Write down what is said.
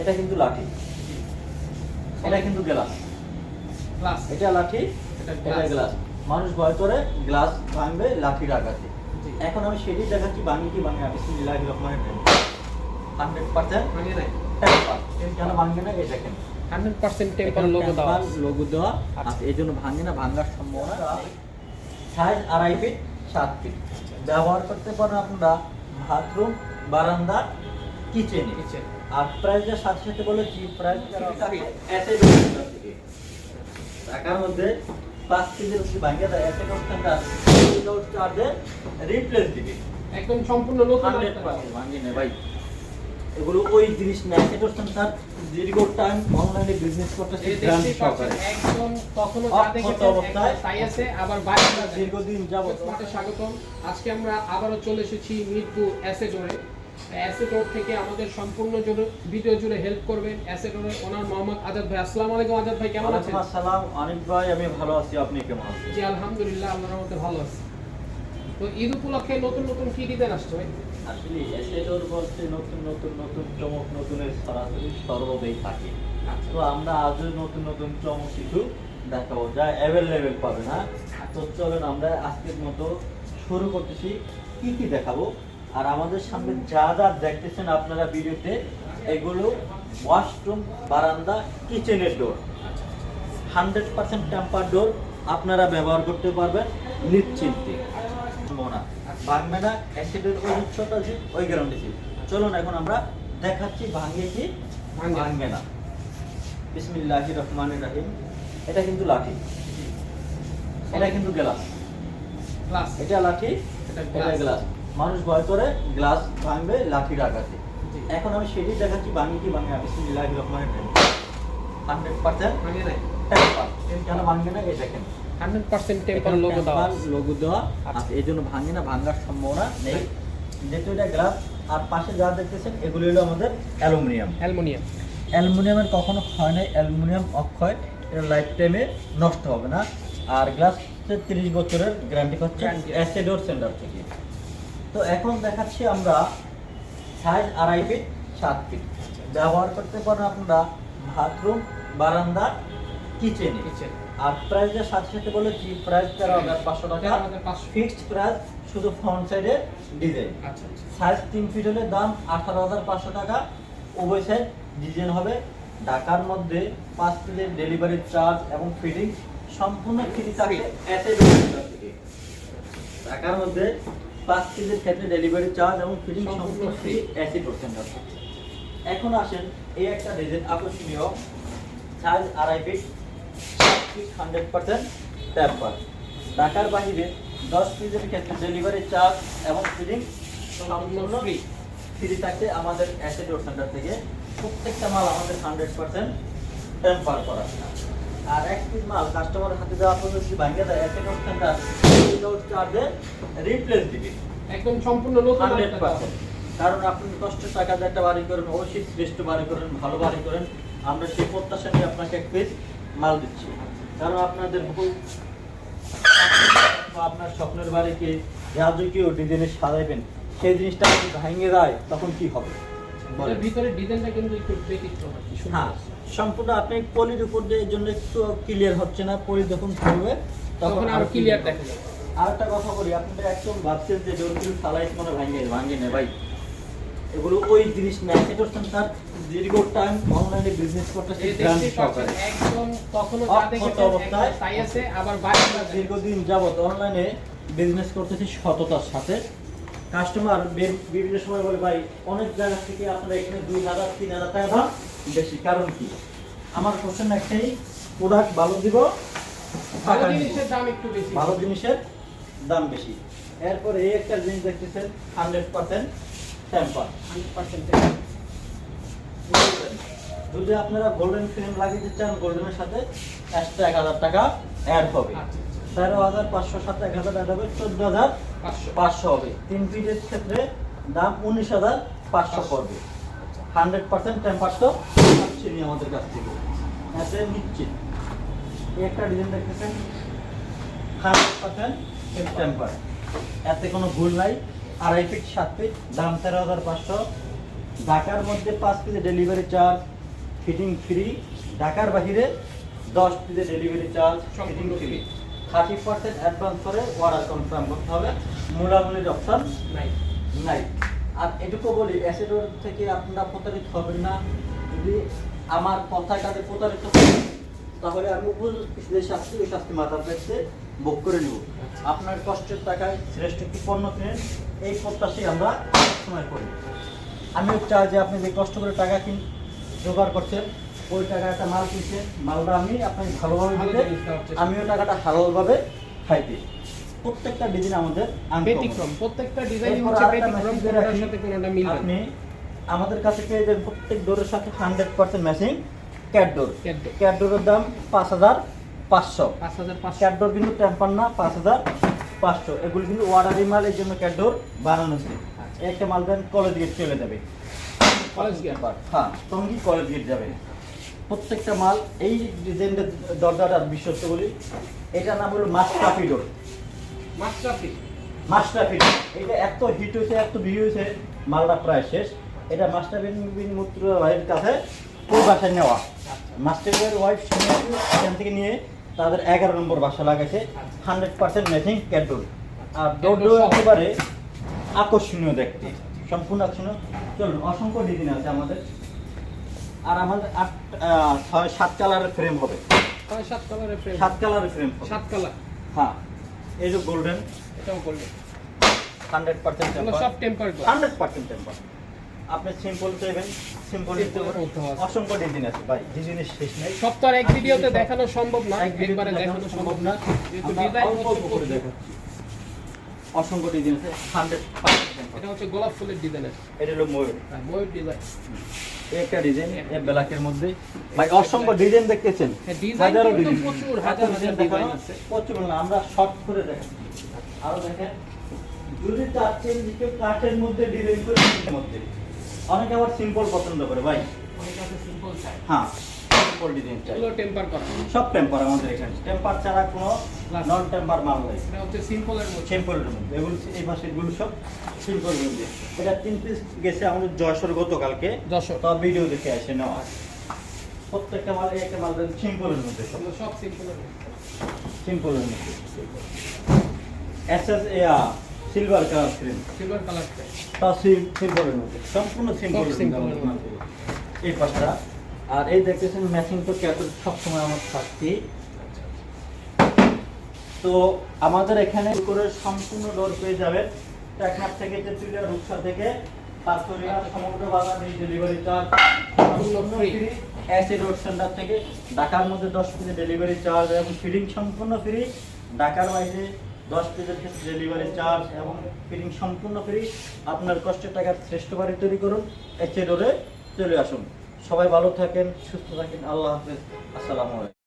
এটা কিন্তু লাঠি। এটা কিন্তু গ্লাস। ক্লাস এটা লাঠি এটা গ্লাস। মানুষ ভয় করে গ্লাস ভাঙবে লাঠি ডাকাতে জি। এখন আমি সেটি দেখাচ্ছি ভাঙি কি ভাঙে বিসমিল্লাহ রহমানির রহিম। Hundred percent? মানে কেন ভাঙবে না? এই দেখেন। হান্ড্রেড পার্সেন্ট টেম্পার লোগো দেওয়া লোগো দেওয়া আচ্ছা। এই জন্য ভাঙে না ভাঙার সম্ভাবনা সাইজ আড়াই ফিট সাত ফিট। ব্যবহার করতে পারেন আপনারা বাথরুম বারান্দা কিচেনে। Kitchen। আর প্রাইসের সাথে সাথে প্রাইস টাকার মধ্যে পাঁচ কেজির উপরে ভাঙে দেয় চার্জে রিপ্লেস দিবে। একদম সম্পূর্ণ নতুন ভাঙে ভাই। এগুলো ওই জিনিস না দীর্ঘ টাইম অনলাইনে বিজনেস সহকারে। একদম তখনও যা দেখেছেন অবস্থায় তাই আছে আবার বাইরে দীর্ঘদিন যাবত স্বাগতম। আজকে আমরা আবারও চলে এসেছি মিরপুর অ্যাসেডোরে অ্যাসেডোর থেকে আমাদের সম্পূর্ণ জুড়ে ভিডিও জুড়ে হেল্প করবেন ওনার মোহাম্মদ আজাদ ভাই। আসসালামু আলাইকুম আজাদ ভাই কেমন আছেন? আসসালাম অনেক ভাই আমি ভালো আছি আপনি কেমন আছেন? জি আলহামদুলিল্লাহ আল্লাহর ভালো আছি। তো ঈদ উপলক্ষে নতুন নতুন কি আসছে ভাই? আসলে বলতে নতুন নতুন নতুন চমক নতুনের সরাসরি সর্বদাই থাকে। তো আমরা আজও নতুন নতুন চমক কিছু দেখাবো যা অ্যাভেলেবেল পাবে না। তো চলেন আমরা আজকের মতো শুরু করতেছি। কি কি দেখাবো? আর আমাদের সামনে যা যা দেখতেছেন আপনারা ভিডিওতে এগুলো ওয়াশরুম বারান্দা কিচেনের door hundred percent temper door আপনারা ব্যবহার করতে পারবেন নিশ্চিন্তে। মোনা ভাঙবে না অ্যাসিডের ওই উচ্চতা আছে ওই গ্রাউন্ডে ছিল চলুন এখন আমরা দেখাচ্ছি ভাঙে কি ভাঙে। ভাঙবে না। বিসমিল্লাহ রহমানির রাহিম। এটা কিন্তু লাঠি। এটা কিন্তু গ্লাস এটা লাঠি এটা গ্লাস মানুষ ভয় করে গ্লাস ভাঙবে লাঠি ডাকাতে এখন আমি সেটি দেখাচ্ছি ভাঙি কি ভাঙে বিসমিল্লাহ রহমানির রাহিম। Hundred percent? মানে নাই। কেন ভাঙবে না? এই দেখেন। হান্ড্রেড পার্সেন্ট টেম্পার লোগো দেওয়া। লোগো দেওয়া আচ্ছা। আছে। এই জন্য ভাঙে না ভাঙার সম্ভাবনা নেই। যেহেতু এটা গ্লাস আর পাশে যা দেখতেছেন এগুলো হলো আমাদের অ্যালুমিনিয়াম। অ্যালুমিনিয়াম। অ্যালুমিনিয়ামের কখনো ক্ষয় নেই। অ্যালুমিনিয়াম অক্ষয়। এটা লাইফ টাইমে নষ্ট হবে না। আর গ্লাস তিরিশ বছরের গ্যারান্টি আছে। অ্যাসিডোর সেন্টার থেকে। তো এখন দেখাচ্ছি আমরা সাইজ আড়াই ফিট সাত ফিট ব্যবহার করতে পারেন আপনারা বাথরুম বারান্দা কিচেনে কিচেন আর প্রাইসের সাথে সাথে বলেছি প্রাইস তেরো হাজার পাঁচশো টাকা। ফিক্সড প্রাইস শুধু ফ্রন্ট সাইডে ডিজাইন সাইজ তিন ফিট হলে দাম আঠারো হাজার পাঁচশো টাকা। উভয় সাইড ডিজাইন হবে। ঢাকার মধ্যে পাঁচ পিসের ডেলিভারি চার্জ এবং ফিটিং সম্পূর্ণ ফ্রি থাকে। এতে থেকে ঢাকার মধ্যে পাঁচ পিসের ক্ষেত্রে ডেলিভারি চার্জ এবং ফিটিং সম্পূর্ণ ফ্রি। এসি পার্সেন্ট এখন আসেন এই একটা ডিজাইন আকর্ষণীয়। সাইজ আড়াই feet feet hundred percent temper ঢাকার বাহিরে দশ পিসের ক্ষেত্রে ডেলিভারি চার্জ এবং ফিটিং সম্পূর্ণ ফ্রি ফ্রি থাকছে আমাদের অ্যাসেট সেন্টার থেকে। প্রত্যেকটা মাল আমাদের হান্ড্রেড পার্সেন্ট টেম্পার করা। আর এক পিস মাল কাস্টমারের হাতে দেওয়া পর্যন্ত ভাঙিয়ে দেয় অ্যাসেট সেন্টার উইদাউট চার্জে রিপ্লেস দিবে। একদম সম্পূর্ণ নতুন হান্ড্রেড একটা পার্সেন্ট কারণ আপনি কষ্ট টাকা দিয়ে একটা বাড়ি করেন অবশ্যই শ্রেষ্ঠ বাড়ি করেন ভালো বাড়ি করেন আমরা সেই প্রত্যাশা নিয়ে আপনাকে এক পিস মাল দিচ্ছি। কারণ আপনাদের আপনার স্বপ্নের বাড়িকে রাজকীয় ডিজাইনে সাজাইবেন সেই জিনিসটা যদি ভেঙে যায় তখন কি হবে? ভিতরে ডিজাইনটা কিন্তু একটু ব্যতিক্রম হ্যাঁ সম্পূর্ণ আপনি পলির উপর দিয়ে জন্য একটু ক্লিয়ার হচ্ছে না পলি যখন করবে তখন আরও ক্লিয়ার দেখা যাবে আর একটা কথা বলি আপনারা একদম ভাবছেন যে মানে ভাঙে ভাঙে না ভাই। এগুলো ওই জিনিস না তার দীর্ঘ টাইম অনলাইনে বিজনেস সহকারে। একদম তখনও অবস্থায় তাই আছে আবার বাইরে দীর্ঘদিন যাবত অনলাইনে বিজনেস করতেছি সততার সাথে। কাস্টমার বিভিন্ন সময় বলে ভাই অনেক জায়গা থেকে আপনারা এখানে দুই হাজার তিন হাজার টাকা বেশি। কারণ কি? আমার কোশ্চেন একটাই প্রোডাক্ট ভালো দিব ভালো জিনিসের দাম একটু বেশি। ভালো জিনিসের দাম বেশি। এরপরে এই একটা জিনিস দেখতেছেন হান্ড্রেড পার্সেন্ট টেম্পার 100% যদি আপনারা গোল্ডেন ফ্রেম লাগিয়ে চান গোল্ডেনের সাথে এক্সট্রা এক হাজার টাকা অ্যাড হবে। আচ্ছা, তেরো হাজার পাঁচশো সাথে এক হাজার অ্যাড হবে চোদ্দ হাজার 500 পাঁচশো হবে। তিন পিসের ক্ষেত্রে দাম উনিশ হাজার পাঁচশো পড়বে। হান্ড্রেড পার্সেন্ট টেম্পার তো পাচ্ছি আমাদের কাছ থেকে। এতে নিশ্চিত। এই একটা ডিজাইন দেখতেছেন? হান্ড্রেড পার্সেন্ট টেম্পার এতে কোনো ভুল নাই। আড়াই ফিট সাত ফিট দাম তেরো হাজার পাঁচশো। ঢাকার মধ্যে পাঁচ ডেলিভারি চার্জ ফিটিং ফ্রি ঢাকার বাহিরে দশ ডেলিভারি চার্জ ফিটিং সম্পূর্ণ free free। Thirty percent advance করে অর্ডার কনফার্ম করতে হবে। মূলামূলির অপশন নাই। নাই। আর এটুকু বলি অ্যাসিডোর থেকে আপনারা প্রতারিত হবেন না। যদি আমার কথায় কাজে প্রতারিত তাহলে আমি উপযুক্ত যে শাস্তি ওই শাস্তি মাথা পেতে ভোগ করে নিব। আপনার কষ্টের টাকায় শ্রেষ্ঠ একটি পণ্য কিনেন এই প্রত্যাশাই আমরা সময় করি। আমিও চাই যে আপনি যে কষ্ট করে টাকা কিন জোগাড় করছেন ওই টাকা একটা মাল কিনছেন মালটা আমি আপনাকে ভালোভাবে ভালো দিতে আমিও টাকাটা হালালভাবে খাইতে। প্রত্যেকটা ডিজাইন আমাদের। ব্যতিক্রম প্রত্যেকটা ডিজাইন হচ্ছে ব্যতিক্রম কোনটার সাথে কোনটা মিলবে আপনি আমাদের কাছে পেয়ে যাবেন প্রত্যেক ডোরের সাথে hundred percent matching cat door Cat door। Cat ডোরের দাম পাঁচ হাজার পাঁচশো। পাঁচ হাজার পাঁচশো। ক্যাট ডোর কিন্তু টেম্পার না পাঁচ হাজার পাঁচশো। এগুলো কিন্তু ওয়ার্ডারি মাল এই জন্য ক্যাট ডোর বানানো হচ্ছে। একটা মাল দেন কলেজ গেট চলে যাবে। কলেজ গেট হ্যাঁ টঙ্গি কলেজ গেট যাবে? প্রত্যেকটা মাল এই ডিজাইনটা দরজাটার বিশ্বস্ত বলি এটার নাম হলো মাস্টাফি ডোর মাস্টারপি মাস্টার ফিট এটা এত হিট হয়েছে এত ভিউ হয়েছে মালটা প্রায় শেষ। এটা বিন মূত্র ভাইয়ের কাছে ওই বাসায় নেওয়া। মাস্টার ভাইয়ের ওয়াইফ সেখান থেকে নিয়ে তাদের এগারো নম্বর বাসা লাগাইছে। Hundred percent matching cat door আর ডোডো একেবারে আকর্ষণীয় দেখতে। সম্পূর্ণ আকর্ষণীয়। চলুন অসংখ্য ডিজাইন আছে আমাদের। আর আমাদের আট ছয় সাত কালারের ফ্রেম হবে। ছয় সাত কালারের ফ্রেম সাত কালারের ফ্রেম সাত কালার। হ্যাঁ। এই যে গোল্ডেন এটাও করলে হান্ড্রেড পার্সেন্ট সব টেম্পার হান্ড্রেড পার্সেন্ট টেম্পার আপনি সিম্পল চাইবেন সিম্পল। অসংখ্য ডিজাইন আছে। ভাই ডিজাইনের শেষ নেই। আর এক ভিডিওতে দেখানো সম্ভব না এক একবারে দেখানো সম্ভব না। যেহেতু ডিজাইন অল্প করে দেখাচ্ছি। অসংখ্য ডিজাইন আছে হান্ড্রেড এটা হচ্ছে গোলাপ ফুলের ডিজাইনের এটা হলো ময়ূর। ময়ূর ডিজাইন একটা ডিজাইন এই ব্ল্যাকের মধ্যে। ভাই অসংখ্য ডিজাইন দেখতেছেন। হ্যাঁ, হাজারো কিন্তু design। প্রচুর, হাজার হাজার design আছে। প্রচুর না আমরা শর্ট করে দেখাচ্ছি। আরও দেখেন। যদি চাচ্ছেন যে কাঠের মধ্যে ডিজাইন করে মধ্যে। অনেকে আবার সিম্পল পছন্দ করে ভাই। অনেক আছে সিম্পল চাই হ্যাঁ। সিম্পল ডিজাইন চাই এগুলো টেম্পার করা। সব টেম্পার আমাদের এখানে। টেম্পার ছাড়া কোনো না। নন টেম্পার মাল নেই। এটা হচ্ছে সিম্পলের মধ্যে। সিম্পলের মধ্যে। এগুলো এই এগুলো সব মধ্যে। এটা তিন পিস গেছে আমাদের জয়সর গতকালকে। যশোর। ভিডিও দেখে আসে নেওয়া। প্রত্যেকটা মাল একটা মাল দেন সিম্পলের মধ্যে সব। সিম্পলের মধ্যে। সিম্পলের মধ্যে। এসএস এয়া সিলভার কালার সিলভার কালারটা তা সিম্পলের মধ্যে। সম্পূর্ণ সিম্পলের মধ্যে। এই পাশটা। আর এই দেখতেছেন ম্যাচিং তো ক্যাপেল সবসময় আমার থাকছি তো আমাদের এখানে করে সম্পূর্ণ ডোর পেয়ে যাবেন। টেকনাফ থেকে তেতুলিয়া রূপসা থেকে সমগ্র বাংলাদেশ ডেলিভারি চার্জ সম্পূর্ণ free। Free asset road centre থেকে ঢাকার মধ্যে দশ পিসে ডেলিভারি চার্জ এবং ফিডিং সম্পূর্ণ ফ্রি ঢাকার বাইরে দশ পেজের ক্ষেত্রে ডেলিভারি চার্জ এবং ফিটিং সম্পূর্ণ ফ্রি আপনার কষ্টের টাকার শ্রেষ্ঠ বাড়ি তৈরি করুন। এসে রোডে চলে আসুন। সবাই ভালো থাকেন, সুস্থ থাকেন। আল্লাহ হাফেজ। আসসালামু আলাইকুম।